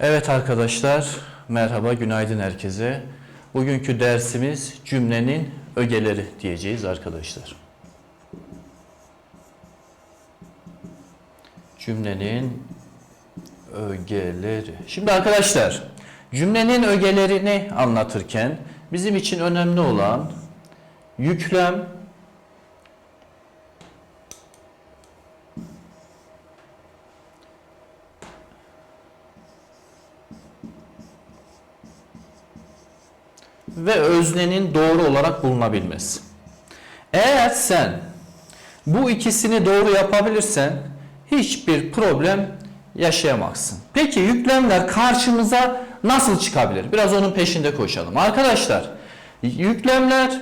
Evet arkadaşlar, merhaba, günaydın herkese. Bugünkü dersimiz cümlenin ögeleri diyeceğiz arkadaşlar. Cümlenin ögeleri. Şimdi arkadaşlar, cümlenin ögelerini anlatırken bizim için önemli olan yüklem, ve öznenin doğru olarak bulunabilmesi. Eğer sen bu ikisini doğru yapabilirsen hiçbir problem yaşayamazsın. Peki yüklemler karşımıza nasıl çıkabilir? Biraz onun peşinde koşalım. Arkadaşlar yüklemler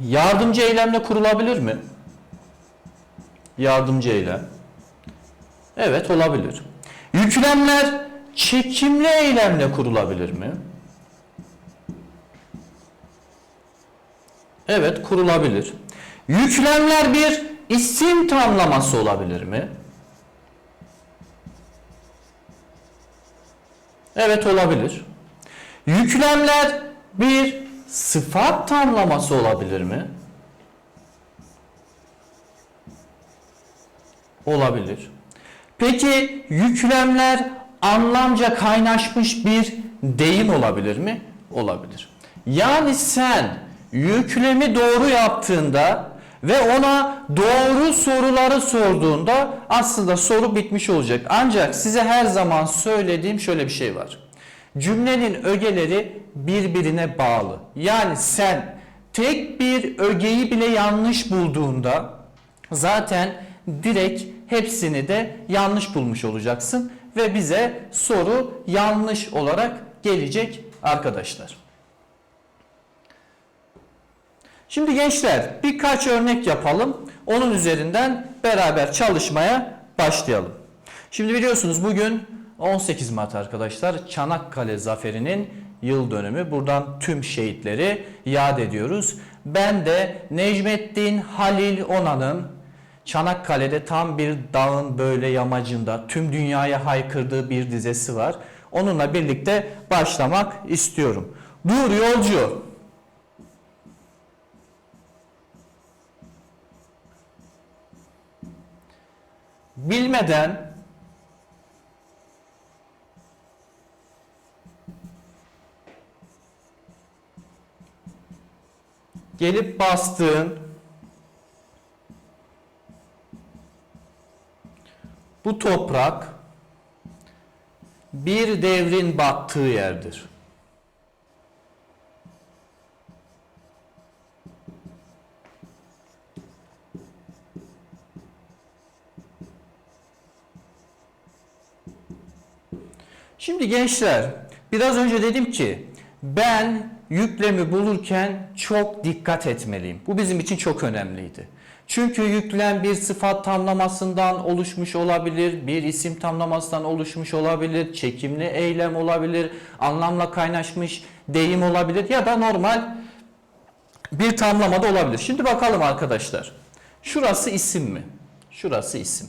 yardımcı eylemle kurulabilir mi? Yardımcı eylem. Evet olabilir. Yüklemler çekimli eylemle kurulabilir mi? Evet kurulabilir. Yüklemler bir isim tamlaması olabilir mi? Evet olabilir. Yüklemler bir sıfat tamlaması olabilir mi? Olabilir. Peki yüklemler anlamca kaynaşmış bir deyim olabilir mi? Olabilir. Yani sen yüklemi doğru yaptığında ve ona doğru soruları sorduğunda aslında soru bitmiş olacak. Ancak size her zaman söylediğim şöyle bir şey var. Cümlenin ögeleri birbirine bağlı. Yani sen tek bir ögeyi bile yanlış bulduğunda zaten direkt hepsini de yanlış bulmuş olacaksın ve bize soru yanlış olarak gelecek arkadaşlar. Şimdi gençler birkaç örnek yapalım. Onun üzerinden beraber çalışmaya başlayalım. Şimdi biliyorsunuz bugün 18 Mart arkadaşlar Çanakkale Zaferi'nin yıl dönümü. Buradan tüm şehitleri yad ediyoruz. Ben de Necmettin Halil Onan'ın Çanakkale'de tam bir dağın böyle yamacında tüm dünyaya haykırdığı bir dizesi var. Onunla birlikte başlamak istiyorum. Dur yolcu bilmeden gelip bastığın bu toprak bir devrin battığı yerdir. Gençler biraz önce dedim ki ben yüklemi bulurken çok dikkat etmeliyim. Bu bizim için çok önemliydi. Çünkü yüklem bir sıfat tamlamasından oluşmuş olabilir, bir isim tamlamasından oluşmuş olabilir, çekimli eylem olabilir, anlamla kaynaşmış deyim olabilir ya da normal bir tamlamada olabilir. Şimdi bakalım arkadaşlar. Şurası isim mi? Şurası isim.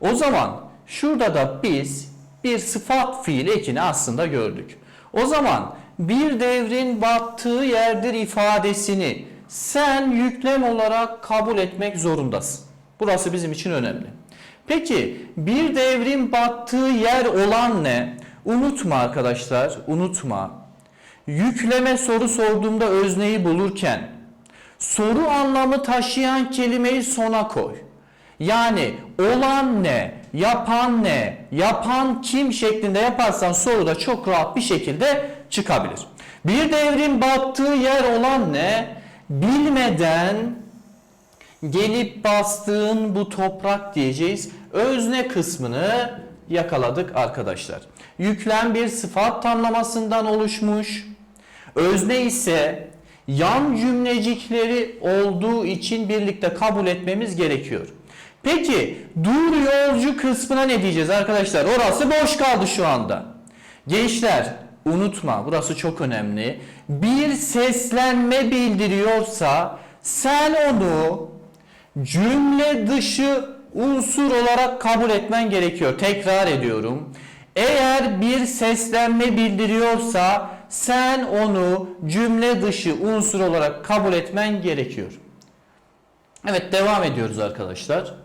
O zaman şurada da biz bir sıfat fiil ekini aslında gördük. O zaman bir devrin battığı yerdir ifadesini sen yüklem olarak kabul etmek zorundasın. Burası bizim için önemli. Peki bir devrin battığı yer olan ne? Unutma arkadaşlar, unutma. Yükleme soru sorduğumda özneyi bulurken soru anlamı taşıyan kelimeyi sona koy. Yani olan ne, yapan ne, yapan kim şeklinde yaparsan soruda çok rahat bir şekilde çıkabilir. Bir devrin battığı yer olan ne? Bilmeden gelip bastığın bu toprak diyeceğiz. Özne kısmını yakaladık arkadaşlar. Yüklem bir sıfat tamlamasından oluşmuş. Özne ise yan cümlecikleri olduğu için birlikte kabul etmemiz gerekiyor. Peki dur yolcu kısmına ne diyeceğiz arkadaşlar? Orası boş kaldı şu anda. Gençler unutma burası çok önemli. Bir seslenme bildiriyorsa sen onu cümle dışı unsur olarak kabul etmen gerekiyor. Tekrar ediyorum. Eğer bir seslenme bildiriyorsa sen onu cümle dışı unsur olarak kabul etmen gerekiyor. Evet devam ediyoruz arkadaşlar.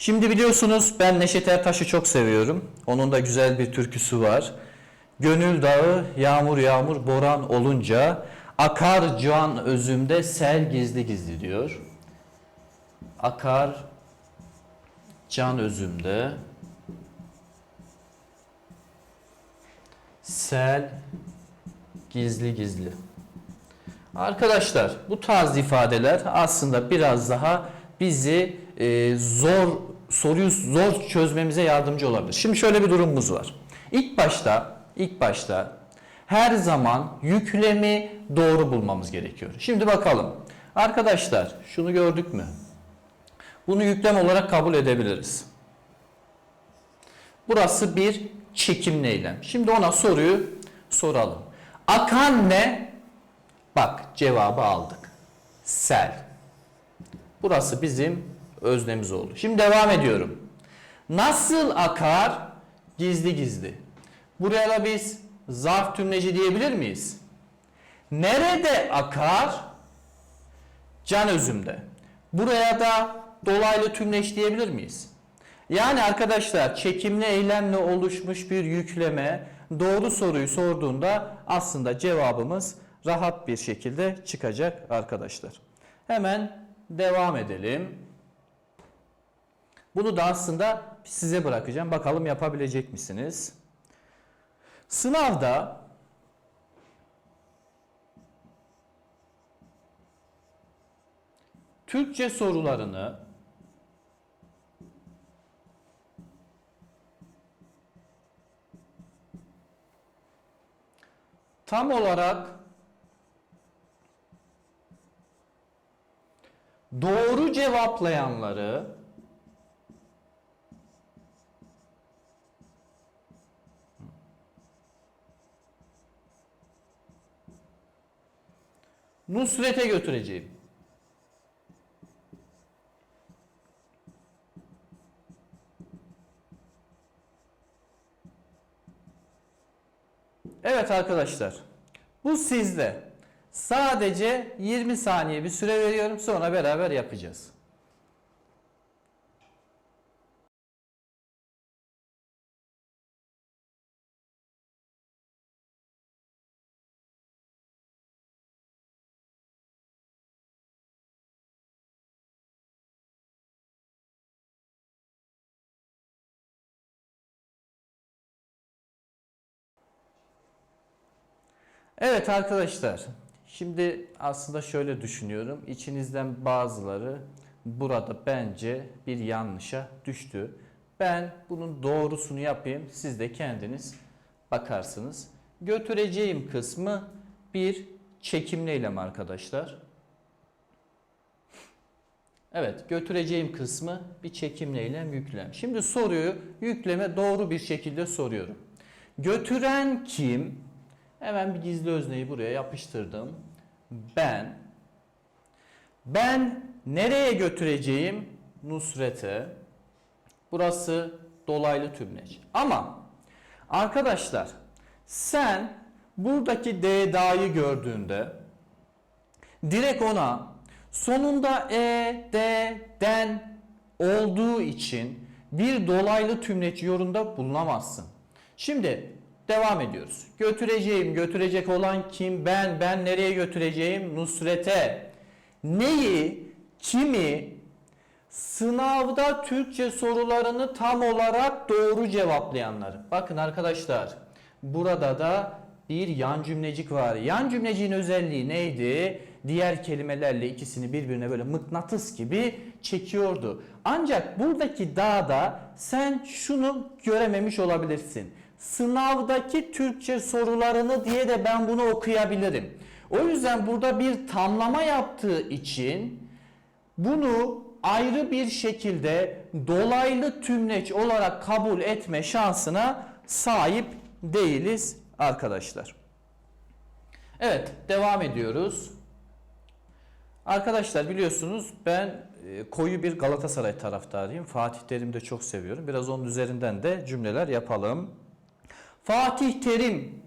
Şimdi biliyorsunuz ben Neşet Ertaş'ı çok seviyorum. Onun da güzel bir türküsü var. Gönül dağı yağmur yağmur boran olunca akar can özümde sel gizli gizli diyor. Akar can özümde sel gizli gizli. Arkadaşlar bu tarz ifadeler aslında biraz daha bizi e, zor soruyu zor çözmemize yardımcı olabilir. Şimdi şöyle bir durumumuz var. İlk başta ilk başta her zaman yüklemi doğru bulmamız gerekiyor. Şimdi bakalım. Arkadaşlar şunu gördük mü? Bunu yüklem olarak kabul edebiliriz. Burası bir çekimli eylem. Şimdi ona soruyu soralım. Akan ne? Bak cevabı aldık. Sel. Burası bizim öznemiz oldu. Şimdi devam ediyorum. Nasıl akar? Gizli gizli. Buraya da biz zarf tümleci diyebilir miyiz? Nerede akar? Can özümde. Buraya da dolaylı tümleç diyebilir miyiz? Yani arkadaşlar çekimli eylemle oluşmuş bir yükleme doğru soruyu sorduğunda aslında cevabımız rahat bir şekilde çıkacak arkadaşlar. Hemen devam edelim. Bunu da aslında size bırakacağım. Bakalım yapabilecek misiniz? Sınavda Türkçe sorularını tam olarak doğru cevaplayanları Nusret'e götüreceğim. Evet arkadaşlar. Bu sizde. Sadece 20 saniye bir süre veriyorum. Sonra beraber yapacağız. Evet arkadaşlar. Şimdi aslında şöyle düşünüyorum. İçinizden bazıları burada bence bir yanlışa düştü. Ben bunun doğrusunu yapayım. Siz de kendiniz bakarsınız. Götüreceğim kısmı bir çekimli eylem arkadaşlar. Evet, götüreceğim kısmı bir çekimli eylem yüklem. Şimdi soruyu yükleme doğru bir şekilde soruyorum. Götüren kim? Hemen bir gizli özneyi buraya yapıştırdım. Ben. Ben nereye götüreceğim? Nusret'e. Burası dolaylı tümleç. Ama arkadaşlar sen buradaki D'da'yı gördüğünde direkt ona sonunda E, D, den olduğu için bir dolaylı tümleç yorumda bulunamazsın. Şimdi Devam ediyoruz. Götüreceğim, götürecek olan kim? Ben, ben nereye götüreceğim? Nusret'e. Neyi, kimi, sınavda Türkçe sorularını tam olarak doğru cevaplayanlar. Bakın arkadaşlar, burada da bir yan cümlecik var. Yan cümleciğin özelliği neydi? Diğer kelimelerle ikisini birbirine böyle mıknatıs gibi çekiyordu. Ancak buradaki dağda sen şunu görememiş olabilirsin sınavdaki Türkçe sorularını diye de ben bunu okuyabilirim. O yüzden burada bir tamlama yaptığı için bunu ayrı bir şekilde dolaylı tümleç olarak kabul etme şansına sahip değiliz arkadaşlar. Evet devam ediyoruz. Arkadaşlar biliyorsunuz ben e, koyu bir Galatasaray taraftarıyım. Fatih Terim'i de çok seviyorum. Biraz onun üzerinden de cümleler yapalım. Fatih Terim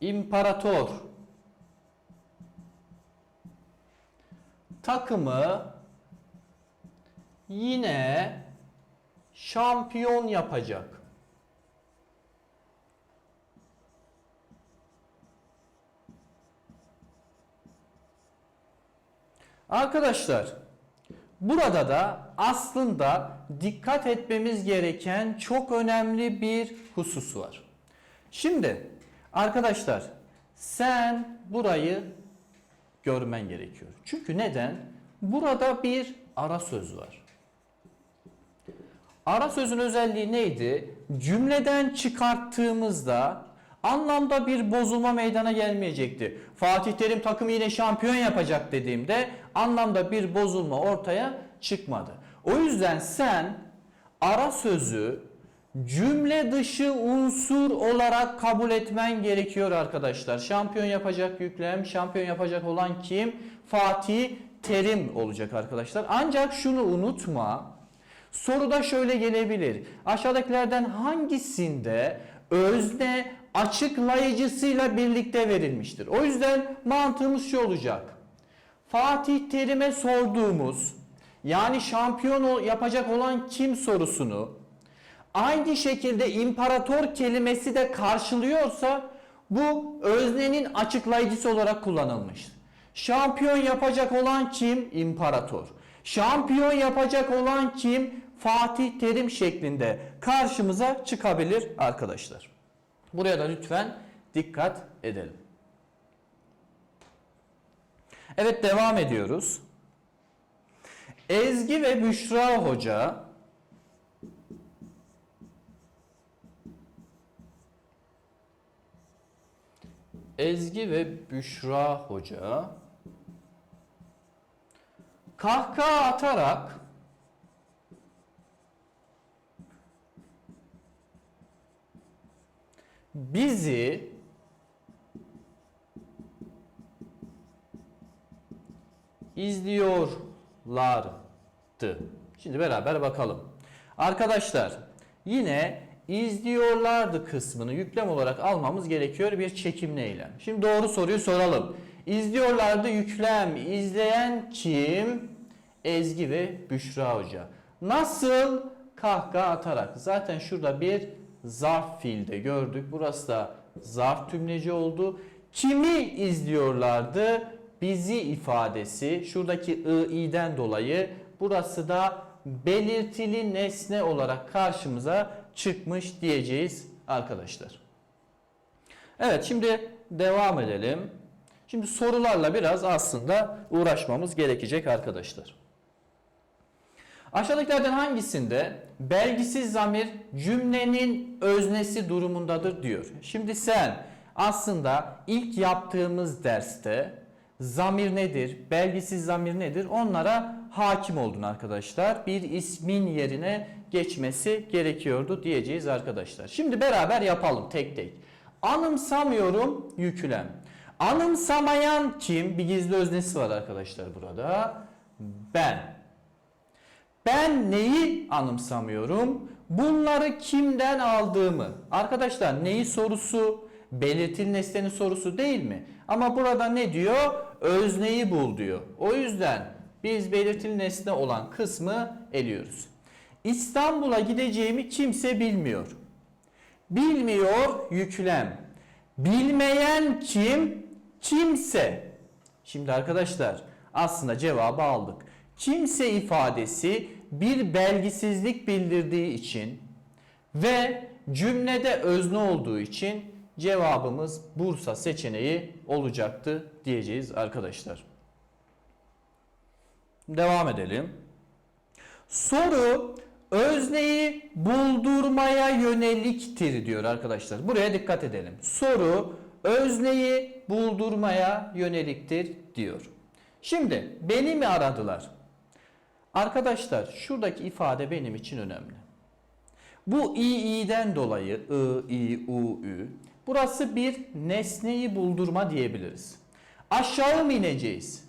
İmparator takımı yine şampiyon yapacak. Arkadaşlar burada da aslında dikkat etmemiz gereken çok önemli bir husus var. Şimdi arkadaşlar sen burayı görmen gerekiyor. Çünkü neden? Burada bir ara söz var. Ara sözün özelliği neydi? Cümleden çıkarttığımızda anlamda bir bozulma meydana gelmeyecekti. Fatih Terim takımı yine şampiyon yapacak dediğimde anlamda bir bozulma ortaya çıkmadı. O yüzden sen ara sözü cümle dışı unsur olarak kabul etmen gerekiyor arkadaşlar. Şampiyon yapacak yüklem, şampiyon yapacak olan kim? Fatih Terim olacak arkadaşlar. Ancak şunu unutma. Soruda şöyle gelebilir. Aşağıdakilerden hangisinde özne açıklayıcısıyla birlikte verilmiştir? O yüzden mantığımız şu olacak. Fatih Terim'e sorduğumuz yani şampiyon yapacak olan kim sorusunu aynı şekilde imparator kelimesi de karşılıyorsa bu öznenin açıklayıcısı olarak kullanılmıştır. Şampiyon yapacak olan kim? İmparator. Şampiyon yapacak olan kim? Fatih Terim şeklinde karşımıza çıkabilir arkadaşlar. Buraya da lütfen dikkat edelim. Evet devam ediyoruz. Ezgi ve Büşra Hoca Ezgi ve Büşra Hoca kahkaha atarak bizi izliyorlardı. Şimdi beraber bakalım. Arkadaşlar yine izliyorlardı kısmını yüklem olarak almamız gerekiyor bir çekimli eylem. Şimdi doğru soruyu soralım. İzliyorlardı yüklem. İzleyen kim? Ezgi ve Büşra Hoca. Nasıl? Kahkaha atarak. Zaten şurada bir zarf fiilde gördük. Burası da zarf tümleci oldu. Kimi izliyorlardı? Bizi ifadesi. Şuradaki i'den dolayı burası da belirtili nesne olarak karşımıza çıkmış diyeceğiz arkadaşlar. Evet şimdi devam edelim. Şimdi sorularla biraz aslında uğraşmamız gerekecek arkadaşlar. Aşağıdakilerden hangisinde belgisiz zamir cümlenin öznesi durumundadır diyor. Şimdi sen aslında ilk yaptığımız derste zamir nedir, belgisiz zamir nedir onlara hakim oldun arkadaşlar. Bir ismin yerine geçmesi gerekiyordu diyeceğiz arkadaşlar. Şimdi beraber yapalım tek tek. Anımsamıyorum yüklem. Anımsamayan kim? Bir gizli öznesi var arkadaşlar burada. Ben. Ben neyi anımsamıyorum? Bunları kimden aldığımı. Arkadaşlar neyi sorusu belirtili nesnenin sorusu değil mi? Ama burada ne diyor? Özneyi bul diyor. O yüzden biz belirtili nesne olan kısmı eliyoruz. İstanbul'a gideceğimi kimse bilmiyor. Bilmiyor yüklem. Bilmeyen kim? Kimse. Şimdi arkadaşlar aslında cevabı aldık. Kimse ifadesi bir belgisizlik bildirdiği için ve cümlede özne olduğu için cevabımız Bursa seçeneği olacaktı diyeceğiz arkadaşlar. Devam edelim. Soru özneyi buldurmaya yöneliktir diyor arkadaşlar. Buraya dikkat edelim. Soru özneyi buldurmaya yöneliktir diyor. Şimdi beni mi aradılar? Arkadaşlar şuradaki ifade benim için önemli. Bu i i'den dolayı i, i, u, ü. Burası bir nesneyi buldurma diyebiliriz. Aşağı mı ineceğiz?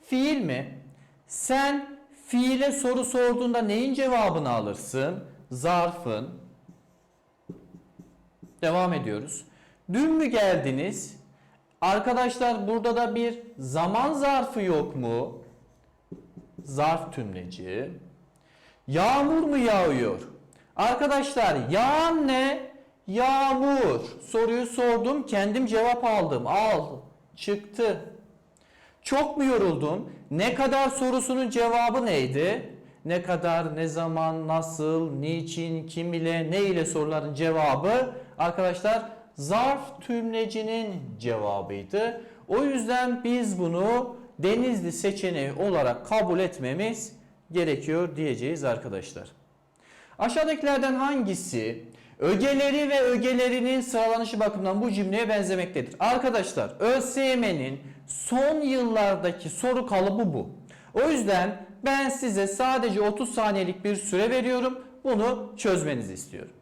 Fiil mi? Sen fiile soru sorduğunda neyin cevabını alırsın? Zarfın. Devam ediyoruz. Dün mü geldiniz? Arkadaşlar burada da bir zaman zarfı yok mu? Zarf tümleci. Yağmur mu yağıyor? Arkadaşlar yağan ne? Yağmur. Soruyu sordum, kendim cevap aldım. Al. Çıktı. Çok mu yoruldun? Ne kadar sorusunun cevabı neydi? Ne kadar, ne zaman, nasıl, niçin, kim ile, ne ile soruların cevabı arkadaşlar zarf tümlecinin cevabıydı. O yüzden biz bunu denizli seçeneği olarak kabul etmemiz gerekiyor diyeceğiz arkadaşlar. Aşağıdakilerden hangisi ögeleri ve ögelerinin sıralanışı bakımından bu cümleye benzemektedir? Arkadaşlar ÖSYM'nin son yıllardaki soru kalıbı bu. O yüzden ben size sadece 30 saniyelik bir süre veriyorum. Bunu çözmenizi istiyorum.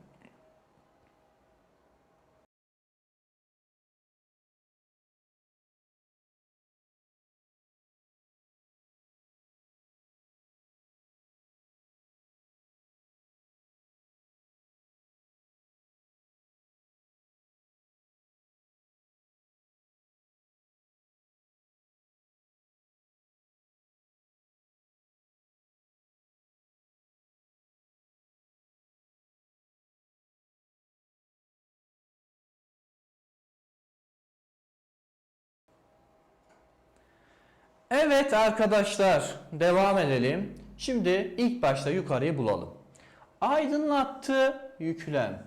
Evet arkadaşlar devam edelim. Şimdi ilk başta yukarıyı bulalım. Aydınlattı yüklem.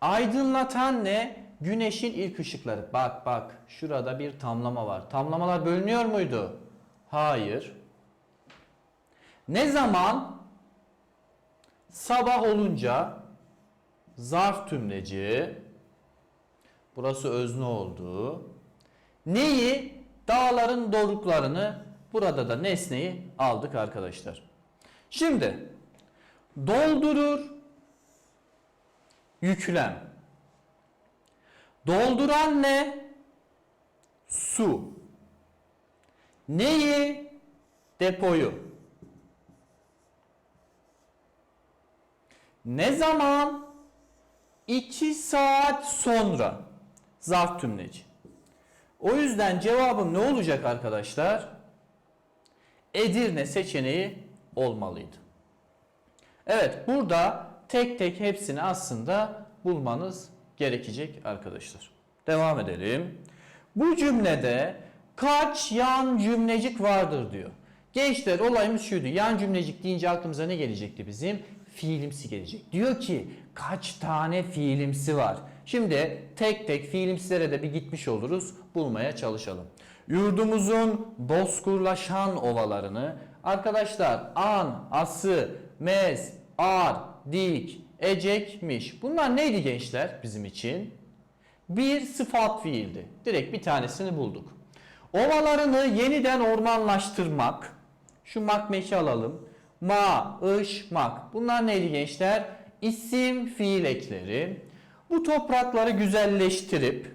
Aydınlatan ne? Güneşin ilk ışıkları. Bak bak şurada bir tamlama var. Tamlamalar bölünüyor muydu? Hayır. Ne zaman? Sabah olunca zarf tümleci. Burası özne oldu. Neyi? Dağların doruklarını burada da nesneyi aldık arkadaşlar. Şimdi doldurur yüklem. Dolduran ne? Su. Neyi? Depoyu. Ne zaman? 2 saat sonra. Zarf tümleci. O yüzden cevabım ne olacak arkadaşlar? Edirne seçeneği olmalıydı. Evet burada tek tek hepsini aslında bulmanız gerekecek arkadaşlar. Devam edelim. Bu cümlede kaç yan cümlecik vardır diyor. Gençler olayımız şuydu. Yan cümlecik deyince aklımıza ne gelecekti bizim? Fiilimsi gelecek. Diyor ki kaç tane fiilimsi var? Şimdi tek tek fiilimsilere de bir gitmiş oluruz. Bulmaya çalışalım. Yurdumuzun bozkurlaşan ovalarını arkadaşlar an, ası, mez, ar, dik, ecekmiş. Bunlar neydi gençler bizim için? Bir sıfat fiildi. Direkt bir tanesini bulduk. Ovalarını yeniden ormanlaştırmak. Şu makmeki alalım. Ma, ış, mak. Bunlar neydi gençler? İsim fiil ekleri. Bu toprakları güzelleştirip,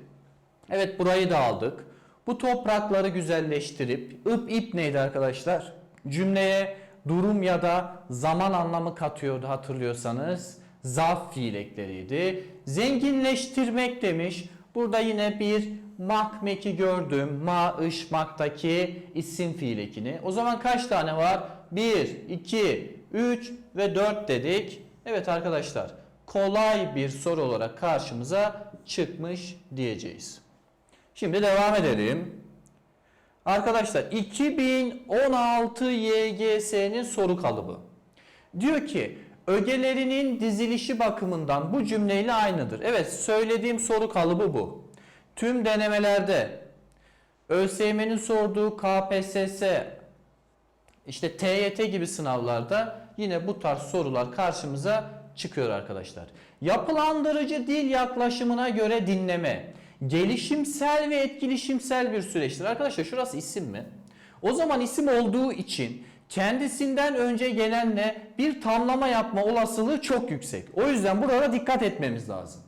evet burayı da aldık. Bu toprakları güzelleştirip, ıp ip neydi arkadaşlar? Cümleye durum ya da zaman anlamı katıyordu hatırlıyorsanız. Zarf fiil ekleriydi. Zenginleştirmek demiş. Burada yine bir mak meki gördüm. Ma, ış, maktaki isim fiil ekini. O zaman kaç tane var? 1, 2, 3 ve 4 dedik. Evet arkadaşlar kolay bir soru olarak karşımıza çıkmış diyeceğiz. Şimdi devam edelim. Arkadaşlar 2016 YGS'nin soru kalıbı. Diyor ki ögelerinin dizilişi bakımından bu cümleyle aynıdır. Evet söylediğim soru kalıbı bu. Tüm denemelerde ÖSYM'nin sorduğu KPSS işte TYT gibi sınavlarda yine bu tarz sorular karşımıza çıkıyor arkadaşlar. Yapılandırıcı dil yaklaşımına göre dinleme gelişimsel ve etkileşimsel bir süreçtir. Arkadaşlar şurası isim mi? O zaman isim olduğu için kendisinden önce gelenle bir tamlama yapma olasılığı çok yüksek. O yüzden burada dikkat etmemiz lazım.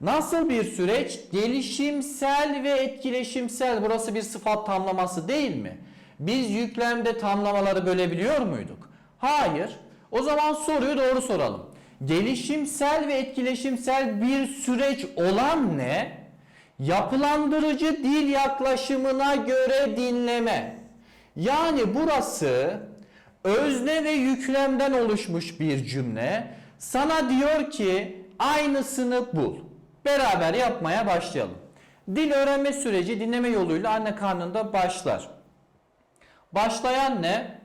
Nasıl bir süreç? Gelişimsel ve etkileşimsel. Burası bir sıfat tamlaması değil mi? Biz yüklemde tamlamaları bölebiliyor muyduk? Hayır. O zaman soruyu doğru soralım. Gelişimsel ve etkileşimsel bir süreç olan ne? Yapılandırıcı dil yaklaşımına göre dinleme. Yani burası özne ve yüklemden oluşmuş bir cümle. Sana diyor ki aynısını bul. Beraber yapmaya başlayalım. Dil öğrenme süreci dinleme yoluyla anne karnında başlar. Başlayan ne?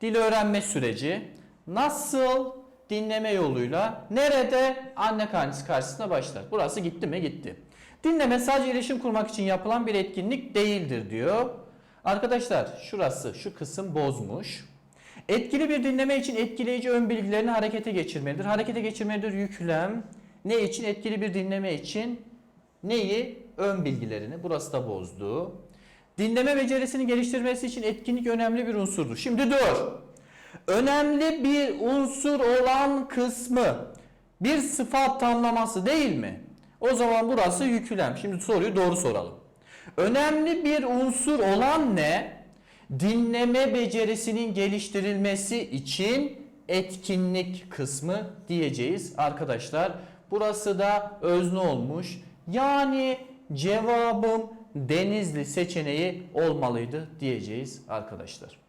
Dil öğrenme süreci. Nasıl dinleme yoluyla nerede anne karnesi karşısında başlar. Burası gitti mi? Gitti. Dinleme sadece iletişim kurmak için yapılan bir etkinlik değildir diyor. Arkadaşlar şurası şu kısım bozmuş. Etkili bir dinleme için etkileyici ön bilgilerini harekete geçirmelidir. Harekete geçirmelidir yüklem. Ne için? Etkili bir dinleme için neyi? Ön bilgilerini. Burası da bozdu. Dinleme becerisini geliştirmesi için etkinlik önemli bir unsurdur. Şimdi dur. Önemli bir unsur olan kısmı bir sıfat tamlaması değil mi? O zaman burası yüklem. Şimdi soruyu doğru soralım. Önemli bir unsur olan ne? Dinleme becerisinin geliştirilmesi için etkinlik kısmı diyeceğiz arkadaşlar. Burası da özne olmuş. Yani cevabım Denizli seçeneği olmalıydı diyeceğiz arkadaşlar.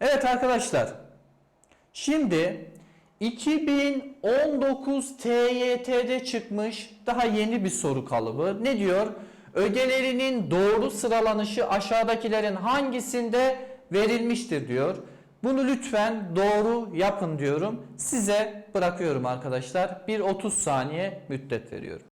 Evet arkadaşlar. Şimdi 2019 TYT'de çıkmış daha yeni bir soru kalıbı. Ne diyor? Ögelerinin doğru sıralanışı aşağıdakilerin hangisinde verilmiştir diyor. Bunu lütfen doğru yapın diyorum. Size bırakıyorum arkadaşlar. Bir 30 saniye müddet veriyorum.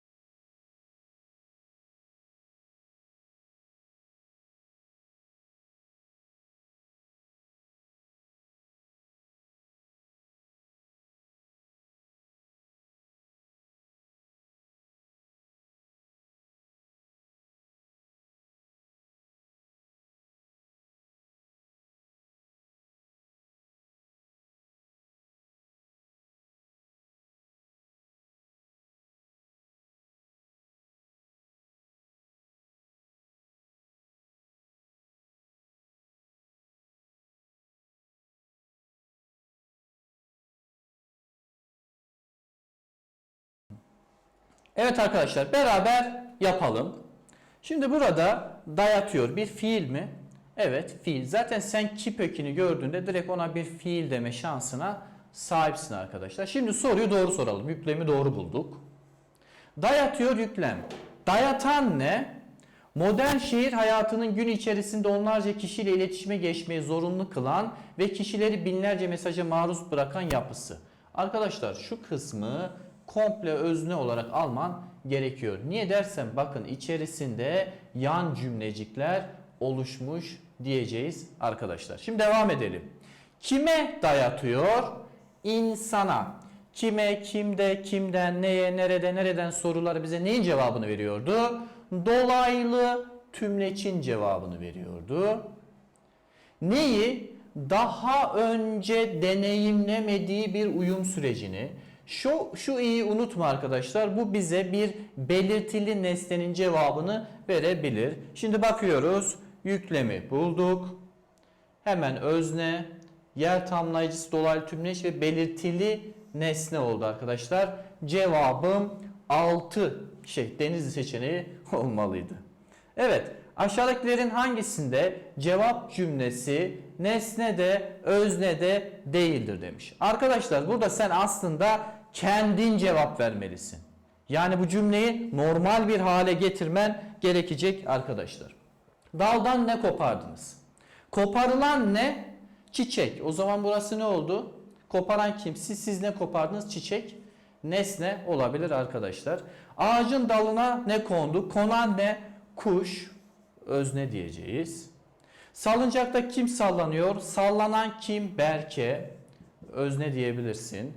Evet arkadaşlar beraber yapalım. Şimdi burada dayatıyor bir fiil mi? Evet fiil. Zaten sen kip ökünü gördüğünde direkt ona bir fiil deme şansına sahipsin arkadaşlar. Şimdi soruyu doğru soralım. Yüklemi doğru bulduk. Dayatıyor yüklem. Dayatan ne? Modern şehir hayatının gün içerisinde onlarca kişiyle iletişime geçmeyi zorunlu kılan ve kişileri binlerce mesaja maruz bırakan yapısı. Arkadaşlar şu kısmı komple özne olarak alman gerekiyor. Niye dersen bakın içerisinde yan cümlecikler oluşmuş diyeceğiz arkadaşlar. Şimdi devam edelim. Kime dayatıyor? İnsana. Kime, kimde, kimden, neye, nerede, nereden soruları bize neyin cevabını veriyordu? Dolaylı tümleçin cevabını veriyordu. Neyi? Daha önce deneyimlemediği bir uyum sürecini, şu, şu iyi unutma arkadaşlar. Bu bize bir belirtili nesnenin cevabını verebilir. Şimdi bakıyoruz. Yüklemi bulduk. Hemen özne, yer tamlayıcısı dolaylı tümleç ve belirtili nesne oldu arkadaşlar. Cevabım 6 şey denizli seçeneği olmalıydı. Evet aşağıdakilerin hangisinde cevap cümlesi nesne de özne de değildir demiş. Arkadaşlar burada sen aslında kendin cevap vermelisin. Yani bu cümleyi normal bir hale getirmen gerekecek arkadaşlar. Daldan ne kopardınız? Koparılan ne? Çiçek. O zaman burası ne oldu? Koparan kim? Siz, siz ne kopardınız? Çiçek. Nesne olabilir arkadaşlar. Ağacın dalına ne kondu? Konan ne? Kuş. Özne diyeceğiz. Salıncakta kim sallanıyor? Sallanan kim? Berke. Özne diyebilirsin.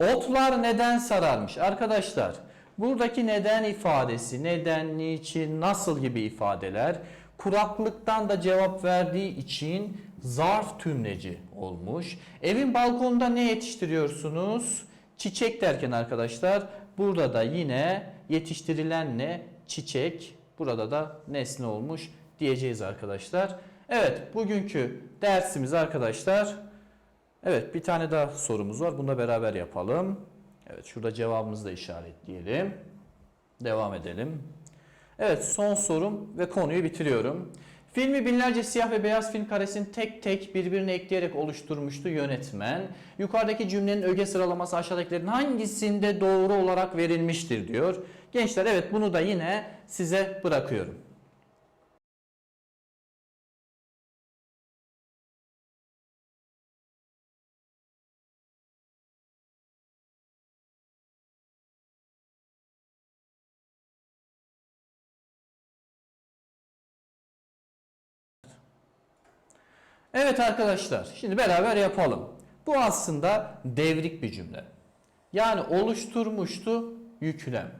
Otlar neden sararmış? Arkadaşlar buradaki neden ifadesi, neden, niçin, nasıl gibi ifadeler kuraklıktan da cevap verdiği için zarf tümleci olmuş. Evin balkonunda ne yetiştiriyorsunuz? Çiçek derken arkadaşlar burada da yine yetiştirilen ne? Çiçek. Burada da nesne olmuş diyeceğiz arkadaşlar. Evet bugünkü dersimiz arkadaşlar. Evet bir tane daha sorumuz var. Bunu da beraber yapalım. Evet şurada cevabımızı da işaretleyelim. Devam edelim. Evet son sorum ve konuyu bitiriyorum. Filmi binlerce siyah ve beyaz film karesini tek tek birbirine ekleyerek oluşturmuştu yönetmen. Yukarıdaki cümlenin öge sıralaması aşağıdakilerin hangisinde doğru olarak verilmiştir diyor. Gençler evet bunu da yine size bırakıyorum. Evet arkadaşlar şimdi beraber yapalım. Bu aslında devrik bir cümle. Yani oluşturmuştu yüklem.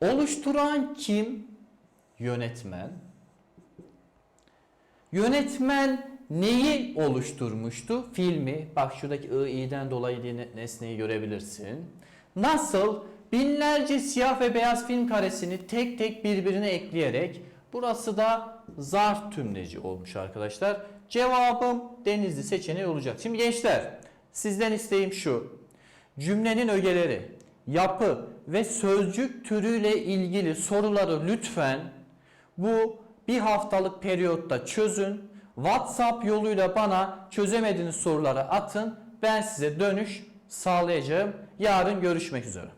Oluşturan kim? Yönetmen. Yönetmen neyi oluşturmuştu? Filmi. Bak şuradaki I, i'den dolayı diye nesneyi görebilirsin. Nasıl? Binlerce siyah ve beyaz film karesini tek tek birbirine ekleyerek burası da zarf tümleci olmuş arkadaşlar. Cevabım denizli seçeneği olacak. Şimdi gençler sizden isteğim şu. Cümlenin ögeleri, yapı ve sözcük türüyle ilgili soruları lütfen bu bir haftalık periyotta çözün. WhatsApp yoluyla bana çözemediğiniz soruları atın. Ben size dönüş sağlayacağım. Yarın görüşmek üzere.